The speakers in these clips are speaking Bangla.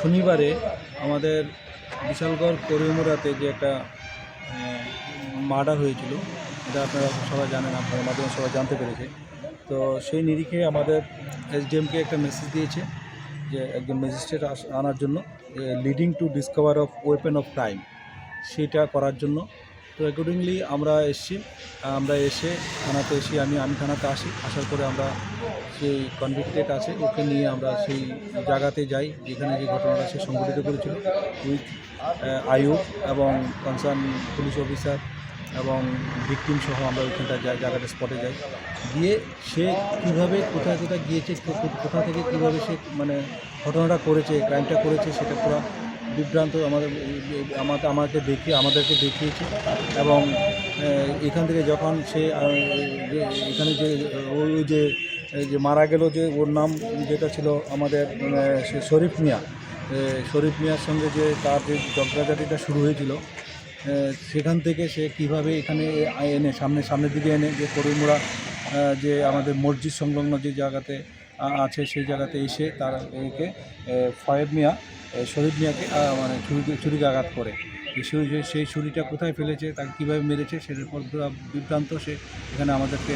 শনিবারে আমাদের বিশালগড় করিমুরাতে যে একটা মার্ডার হয়েছিল, এটা আপনারা সবাই জানেন আপনার মাধ্যমে সবাই জানতে পেরেছে। তো সেই নিরিখে আমাদের এসডিএমকে একটা মেসেজ দিয়েছে, যে একজন ম্যাজিস্ট্রেট আনার জন্য leading to discover of weapon of crime সেটা করার জন্য তো অ্যাকর্ডিংলি আমরা এসছি, আমরা এসে থানাতে এসে আমি আমি থানাতে আসি, আসার পরে আমরা সেই কনভিক্টেড আছে, ওকে নিয়ে আমরা সেই জায়গাতে যাই, যেখানে যে ঘটনাটা সে সংঘটিত করেছিল উইথ আয়ুব এবং কনসার্ন পুলিশ অফিসার এবং ভিকটিম সহ আমরা ওইখানটা যাই, জায়গাটা স্পটে যাই। গিয়ে সে কীভাবে, কোথায় কোথায় গিয়েছে কোথা থেকে কীভাবে সে মানে ঘটনাটা করেছে ক্রাইমটা করেছে, সেটা পুরো বিভ্রান্ত আমাদের আমাদের আমাকে দেখিয়ে, আমাদেরকে দেখিয়েছে এবং এখান থেকে যখন সে এখানে যে ওই যে যে মারা গেল যে, ওর নাম যেটা ছিল আমাদের সে শরীফ মিয়া শরীফ মিয়ার সঙ্গে যে তার যে ঝগড়াঝাটিটা শুরু হয়েছিল সেখান থেকে সে কীভাবে এখানে এনে, সামনে, সামনের দিকে এনে যে করিমুড়া যে আমাদের মসজিদ সংলগ্ন যে জায়গাতে আছে সেই জায়গাতে এসে তার একে ফয়েব মিয়া শরীফ মিয়াকে মানে ছুরি ছুরি আঘাত করে। সেই ছুরিটা কোথায় ফেলেছে, তাকে কীভাবে মেরেছে, সেটার পর বিভ্রান্ত সে এখানে আমাদেরকে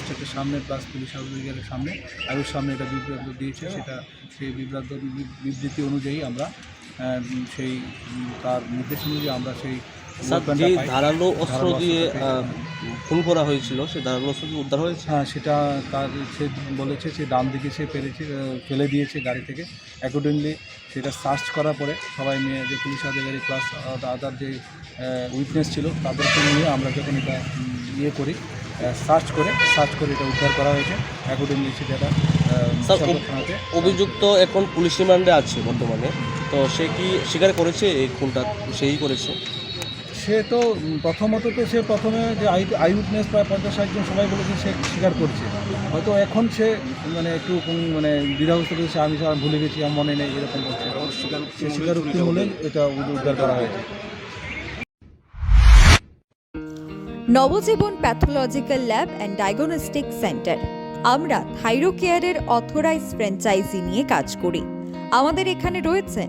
স্টেটের সামনে প্লাস পুলিশ ব্রিগেডের সামনে আরও সামনে এটা বিভ্রান্ত দিয়েছে, সেটা সেই বিভ্রান্ত বিবৃতি অনুযায়ী আমরা সেই তার নির্দেশ অনুযায়ী আমরা সেই স্যার যে ধারালো অস্ত্র দিয়ে খুন করা হয়েছিল সেই ধারালো অস্ত্র কি উদ্ধার হয়েছে? হ্যাঁ সেটা তার সে বলেছে সে ডান দিকে সে ফেলেছে ফেলে দিয়েছে গাড়ি থেকে। অ্যাকর্ডিংলি সেটা সার্চ করার পরে সবাই নিয়ে যে পুলিশ আধিকারিক প্লাস আদার যে উইটনেস ছিল তাদেরকে নিয়ে আমরা যখন এটা ইয়ে করি সার্চ করে সার্চ করে এটা উদ্ধার করা হয়েছে। অ্যাকর্ডিংলি সেটা অভিযুক্ত এখন পুলিশ রিমান্ডে আছে বর্তমানে। তো সে কি স্বীকার করেছে এই খুনটা? সেই করেছে। সে তো প্রথমত তো সে প্রথমে যে আই আই উইটনেস প্রায় পঞ্চাশ ষাটজন সবাই বলেছে সে স্বীকার করছে। হয়তো এখন সে মানে একটু মানে দ্বিধাগ্রস্ত করেছে আমি স্যার ভুলে গেছি আমার মনে নেই এরকম করছে। সে স্বীকারোক্তি বলেই এটা উদ্ধার করা হয়েছে। Nabajiban pathological lab and diagnostic centre. আমরা থাইরোকেয়ারের অথরাইজ ফ্র্যাঞ্চাইজি নিয়ে কাজ করি। আমাদের এখানে রয়েছেন